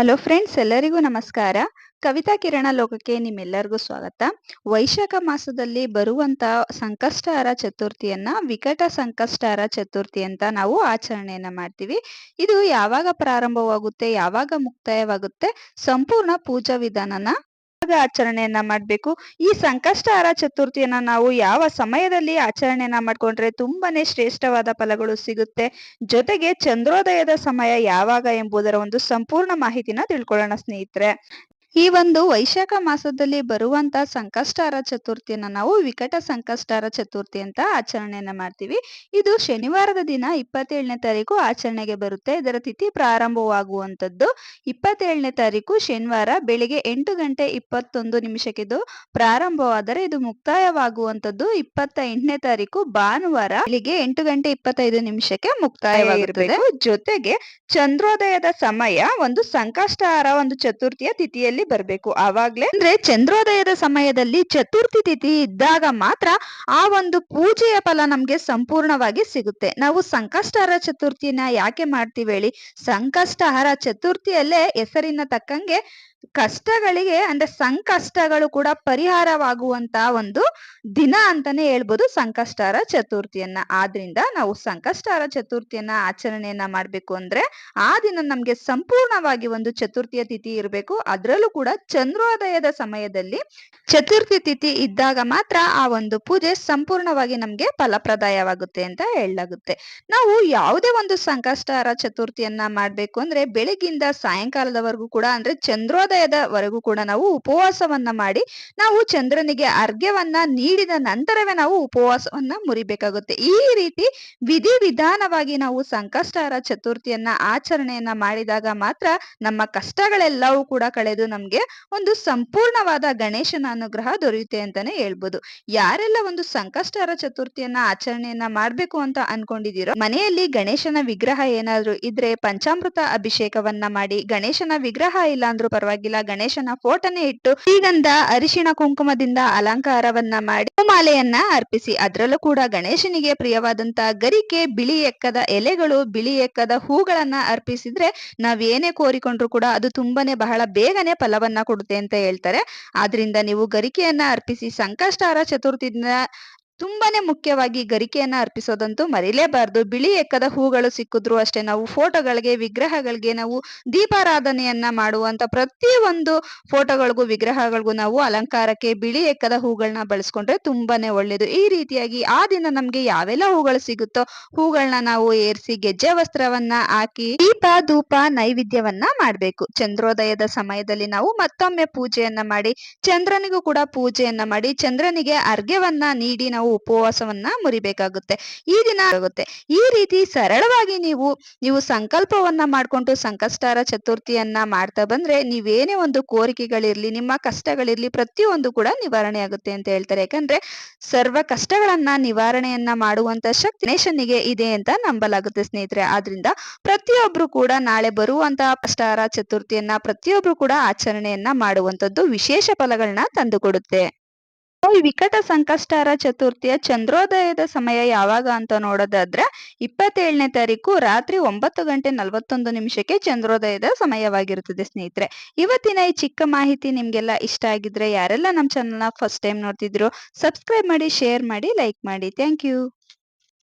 Hello friends ಎಲ್ಲರಿಗೂ ನಮಸ್ಕಾರ. ಕವಿತಾ ಕಿರಣ ಲೋಕಕ್ಕೆ ನಿಮ್ಮೆಲ್ಲರಿಗೂ ಸ್ವಾಗತ. ವೈಶಾಖ ಮಾಸದಲ್ಲಿ ಬರುವಂತ ಸಂಕಷ್ಟಾರ ಚತುರ್ಥಿಯನ್ನ ವಿಕಟ ಸಂಕಷ್ಟಾರ ಚತುರ್ಥಿ ಅಂತ ನಾವು ಆಚರಣೆಯನ್ನ ಮಾಡ್ತೀವಿ. ಇದು ಯಾವಾಗ ಪ್ರಾರಂಭವಾಗುತ್ತೆ, ಯಾವಾಗ ಮುಕ್ತಾಯವಾಗುತ್ತೆ, ಸಂಪೂರ್ಣ ಪೂಜಾ ವಿಧಾನನ ಆಚರಣೆಯನ್ನ ಮಾಡ್ಬೇಕು. ಈ ಸಂಕಷ್ಟಹರ ಚತುರ್ಥಿಯನ್ನ ನಾವು ಯಾವ ಸಮಯದಲ್ಲಿ ಆಚರಣೆಯನ್ನ ಮಾಡ್ಕೊಂಡ್ರೆ ತುಂಬಾನೇ ಶ್ರೇಷ್ಠವಾದ ಫಲಗಳು ಸಿಗುತ್ತೆ. ಜೊತೆಗೆ ಚಂದ್ರೋದಯದ ಸಮಯ ಯಾವಾಗ ಎಂಬುದರ ಒಂದು ಸಂಪೂರ್ಣ ಮಾಹಿತಿನ ತಿಳ್ಕೊಳ್ಳೋಣ ಸ್ನೇಹಿತರೆ. ಈ ಒಂದು ವೈಶಾಖ ಮಾಸದಲ್ಲಿ ಬರುವಂತ ಸಂಕಷ್ಟಾರ ಚತುರ್ಥಿಯನ್ನ ನಾವು ವಿಕಟ ಸಂಕಷ್ಟಾರ ಚತುರ್ಥಿ ಅಂತ ಆಚರಣೆಯನ್ನ ಮಾಡ್ತೀವಿ. ಇದು ಶನಿವಾರದ ದಿನ ಇಪ್ಪತ್ತೇಳನೇ ತಾರೀಕು ಆಚರಣೆಗೆ ಬರುತ್ತೆ. ಇದರ ತಿಥಿ ಪ್ರಾರಂಭವಾಗುವಂತದ್ದು ಇಪ್ಪತ್ತೇಳನೇ ತಾರೀಕು ಶನಿವಾರ ಬೆಳಿಗ್ಗೆ ಎಂಟು ಗಂಟೆ ಇಪ್ಪತ್ತೊಂದು ನಿಮಿಷಕ್ಕೆ ಇದು ಪ್ರಾರಂಭವಾದರೆ ಇದು ಮುಕ್ತಾಯವಾಗುವಂತದ್ದು ಇಪ್ಪತ್ತ ಎಂಟನೇ ತಾರೀಕು ಭಾನುವಾರ ಬೆಳಿಗ್ಗೆ ಎಂಟು ಗಂಟೆ ಇಪ್ಪತ್ತೈದು ನಿಮಿಷಕ್ಕೆ ಮುಕ್ತಾಯವಾಗಿರುತ್ತದೆ ಜೊತೆಗೆ ಚಂದ್ರೋದಯದ ಸಮಯ ಒಂದು ಸಂಕಷ್ಟಾರ ಒಂದು ಚತುರ್ಥಿಯ ತಿಥಿಯಲ್ಲಿ ಬರಬೇಕು. ಆವಾಗ್ಲೇ ಅಂದ್ರೆ ಚಂದ್ರೋದಯದ ಸಮಯದಲ್ಲಿ ಚತುರ್ಥಿ ತಿಥಿ ಇದ್ದಾಗ ಮಾತ್ರ ಆ ಒಂದು ಪೂಜೆಯ ಫಲ ನಮ್ಗೆ ಸಂಪೂರ್ಣವಾಗಿ ಸಿಗುತ್ತೆ. ನಾವು ಸಂಕಷ್ಟಹರ ಚತುರ್ಥಿನ ಯಾಕೆ ಮಾಡ್ತೀವಿ ಹೇಳಿ? ಸಂಕಷ್ಟಹರ ಚತುರ್ಥಿಯಲ್ಲೇ ಹೆಸರಿನ ತಕ್ಕಂಗೆ ಕಷ್ಟಗಳಿಗೆ ಅಂದ್ರೆ ಸಂಕಷ್ಟಗಳು ಕೂಡ ಪರಿಹಾರವಾಗುವಂತ ಒಂದು ದಿನ ಅಂತಾನೆ ಹೇಳ್ಬೋದು ಸಂಕಷ್ಟಾರ ಚತುರ್ಥಿಯನ್ನ. ಆದ್ರಿಂದ ನಾವು ಸಂಕಷ್ಟಾರ ಚತುರ್ಥಿಯನ್ನ ಆಚರಣೆಯನ್ನ ಮಾಡ್ಬೇಕು ಅಂದ್ರೆ ಆ ದಿನ ನಮ್ಗೆ ಸಂಪೂರ್ಣವಾಗಿ ಒಂದು ಚತುರ್ಥಿಯ ತಿಥಿ ಇರಬೇಕು. ಅದ್ರಲ್ಲೂ ಕೂಡ ಚಂದ್ರೋದಯದ ಸಮಯದಲ್ಲಿ ಚತುರ್ಥಿ ತಿಥಿ ಇದ್ದಾಗ ಮಾತ್ರ ಆ ಒಂದು ಪೂಜೆ ಸಂಪೂರ್ಣವಾಗಿ ನಮ್ಗೆ ಫಲಪ್ರದಾಯವಾಗುತ್ತೆ ಅಂತ ಹೇಳಲಾಗುತ್ತೆ. ನಾವು ಯಾವುದೇ ಒಂದು ಸಂಕಷ್ಟಹರ ಚತುರ್ಥಿಯನ್ನ ಮಾಡ್ಬೇಕು ಅಂದ್ರೆ ಬೆಳಗಿಂದ ಸಾಯಂಕಾಲದವರೆಗೂ ಕೂಡ ಅಂದ್ರೆ ಚಂದ್ರೋದಯದವರೆಗೂ ಕೂಡ ನಾವು ಉಪವಾಸವನ್ನ ಮಾಡಿ ನಾವು ಚಂದ್ರನಿಗೆ ಅರ್ಘ್ಯವನ್ನ ನೀಡಿದ ನಂತರವೇ ನಾವು ಉಪವಾಸವನ್ನ ಮುರಿಬೇಕಾಗುತ್ತೆ. ಈ ರೀತಿ ವಿಧಿ ವಿಧಾನವಾಗಿ ನಾವು ಸಂಕಷ್ಟಾರ ಚತುರ್ಥಿಯನ್ನ ಆಚರಣೆಯನ್ನ ಮಾಡಿದಾಗ ಮಾತ್ರ ನಮ್ಮ ಕಷ್ಟಗಳೆಲ್ಲವೂ ಕೂಡ ಕಳೆದು ನಮ್ಗೆ ಒಂದು ಸಂಪೂರ್ಣವಾದ ಗಣೇಶನ ಅನುಗ್ರಹ ದೊರೆಯುತ್ತೆ ಅಂತಾನೆ ಹೇಳ್ಬೋದು. ಯಾರೆಲ್ಲ ಒಂದು ಸಂಕಷ್ಟರ ಚತುರ್ಥಿಯನ್ನ, ಆಚರಣೆಯನ್ನ ಮಾಡ್ಬೇಕು ಅಂತ ಅನ್ಕೊಂಡಿದೀರೋ, ಮನೆಯಲ್ಲಿ ಗಣೇಶನ ವಿಗ್ರಹ ಏನಾದ್ರು ಇದ್ರೆ ಪಂಚಾಮೃತ ಅಭಿಷೇಕವನ್ನ ಮಾಡಿ, ಗಣೇಶನ ವಿಗ್ರಹ ಇಲ್ಲ ಅಂದ್ರೂ ಪರವಾಗಿಲ್ಲ, ಗಣೇಶನ ಫೋಟೋನೇ ಇಟ್ಟು ಶ್ರೀಗಂಧ, ಅರಿಶಿಣ ಕುಂಕುಮದಿಂದ ಅಲಂಕಾರವನ್ನ ಮಾಡಿ ಮಾಲೆಯನ್ನ ಅರ್ಪಿಸಿ. ಅದ್ರಲ್ಲೂ ಕೂಡ ಗಣೇಶನಿಗೆ ಪ್ರಿಯವಾದಂತ ಗರಿಕೆ, ಬಿಳಿ ಎಕ್ಕದ ಎಲೆಗಳು, ಬಿಳಿ ಎಕ್ಕದ ಹೂಗಳನ್ನ ಅರ್ಪಿಸಿದ್ರೆ ನಾವೇನೇ ಕೋರಿಕೊಂಡ್ರು ಕೂಡ ಅದು ತುಂಬಾನೇ ಬಹಳ ಬೇಗನೆ ಫಲವನ್ನ ಕೊಡುತ್ತೆ ಅಂತ ಹೇಳ್ತಾರೆ. ಆದ್ರಿಂದ ನೀವು ಗರಿಕೆಯನ್ನ ಅರ್ಪಿಸಿ ಸಂಕಷ್ಟಾರ ಚತುರ್ಥಿ ದಿನ ತುಂಬಾನೇ ಮುಖ್ಯವಾಗಿ ಗರಿಕೆಯನ್ನ ಅರ್ಪಿಸೋದಂತೂ ಮರಿಲೇಬಾರ್ದು. ಬಿಳಿ ಎಕ್ಕದ ಹೂಗಳು ಸಿಕ್ಕಿದ್ರು ಅಷ್ಟೇ ನಾವು ಫೋಟೋಗಳಿಗೆ, ವಿಗ್ರಹಗಳಿಗೆ ನಾವು ದೀಪಾರಾಧನೆಯನ್ನ ಮಾಡುವಂತ ಪ್ರತಿಯೊಂದು ಫೋಟೋಗಳಿಗೂ, ವಿಗ್ರಹಗಳಿಗೂ ನಾವು ಅಲಂಕಾರಕ್ಕೆ ಬಿಳಿ ಎಕ್ಕದ ಹೂಗಳನ್ನ ಬಳಸ್ಕೊಂಡ್ರೆ ತುಂಬಾನೇ ಒಳ್ಳೇದು. ಈ ರೀತಿಯಾಗಿ ಆ ದಿನ ನಮ್ಗೆ ಯಾವೆಲ್ಲ ಹೂಗಳು ಸಿಗುತ್ತೋ ಹೂಗಳನ್ನ ನಾವು ಏರಿಸಿ ಗೆಜ್ಜೆ ವಸ್ತ್ರವನ್ನ ಹಾಕಿ ದೀಪ, ಧೂಪ, ನೈವೇದ್ಯವನ್ನ ಮಾಡ್ಬೇಕು. ಚಂದ್ರೋದಯದ ಸಮಯದಲ್ಲಿ ನಾವು ಮತ್ತೊಮ್ಮೆ ಪೂಜೆಯನ್ನ ಮಾಡಿ, ಚಂದ್ರನಿಗೂ ಕೂಡ ಪೂಜೆಯನ್ನ ಮಾಡಿ, ಚಂದ್ರನಿಗೆ ಅರ್ಘ್ಯವನ್ನ ನೀಡಿ ನಾವು ಉಪವಾಸವನ್ನ ಮುರಿಬೇಕಾಗುತ್ತೆ. ಈ ದಿನ ಆಗುತ್ತೆ. ಈ ರೀತಿ ಸರಳವಾಗಿ ನೀವು ನೀವು ಸಂಕಲ್ಪವನ್ನ ಮಾಡ್ಕೊಂಡು ಸಂಕಷ್ಟಾರ ಚತುರ್ಥಿಯನ್ನ ಮಾಡ್ತಾ ಬಂದ್ರೆ ನೀವೇನೇ ಒಂದು ಕೋರಿಕೆಗಳಿರ್ಲಿ, ನಿಮ್ಮ ಕಷ್ಟಗಳಿರ್ಲಿ ಪ್ರತಿಯೊಂದು ಕೂಡ ನಿವಾರಣೆ ಆಗುತ್ತೆ ಅಂತ ಹೇಳ್ತಾರೆ. ಯಾಕಂದ್ರೆ ಸರ್ವ ಕಷ್ಟಗಳನ್ನ ನಿವಾರಣೆಯನ್ನ ಮಾಡುವಂತ ಶಕ್ತಿ ಗಣೇಶನಿಗೆ ಇದೆ ಅಂತ ನಂಬಲಾಗುತ್ತೆ ಸ್ನೇಹಿತರೆ. ಆದ್ರಿಂದ ಪ್ರತಿಯೊಬ್ರು ಕೂಡ ನಾಳೆ ಬರುವಂತಹ ಕಷ್ಟಾರ ಚತುರ್ಥಿಯನ್ನ ಪ್ರತಿಯೊಬ್ರು ಕೂಡ ಆಚರಣೆಯನ್ನ ಮಾಡುವಂತದ್ದು ವಿಶೇಷ ಫಲಗಳನ್ನ ತಂದುಕೊಡುತ್ತೆ. ವಿಕಟ ಸಂಕಷ್ಟಾರ ಚತುರ್ಥಿಯ ಚಂದ್ರೋದಯದ ಸಮಯ ಯಾವಾಗ ಅಂತ ನೋಡೋದಾದ್ರೆ ಇಪ್ಪತ್ತೇಳನೇ ತಾರೀಕು ರಾತ್ರಿ ಒಂಬತ್ತು ಗಂಟೆ ನಲವತ್ತೊಂದು ನಿಮಿಷಕ್ಕೆ ಚಂದ್ರೋದಯದ ಸಮಯವಾಗಿರುತ್ತದೆ ಸ್ನೇಹಿತರೆ. ಇವತ್ತಿನ ಈ ಚಿಕ್ಕ ಮಾಹಿತಿ ನಿಮ್ಗೆಲ್ಲ ಇಷ್ಟ ಆಗಿದ್ರೆ ಯಾರೆಲ್ಲ ನಮ್ಮ ಚಾನಲ್ನ ಫಸ್ಟ್ ಟೈಮ್ ನೋಡ್ತಿದ್ರು ಸಬ್ಸ್ಕ್ರೈಬ್ ಮಾಡಿ ಶೇರ್ ಮಾಡಿ ಲೈಕ್ ಮಾಡಿ. Thank you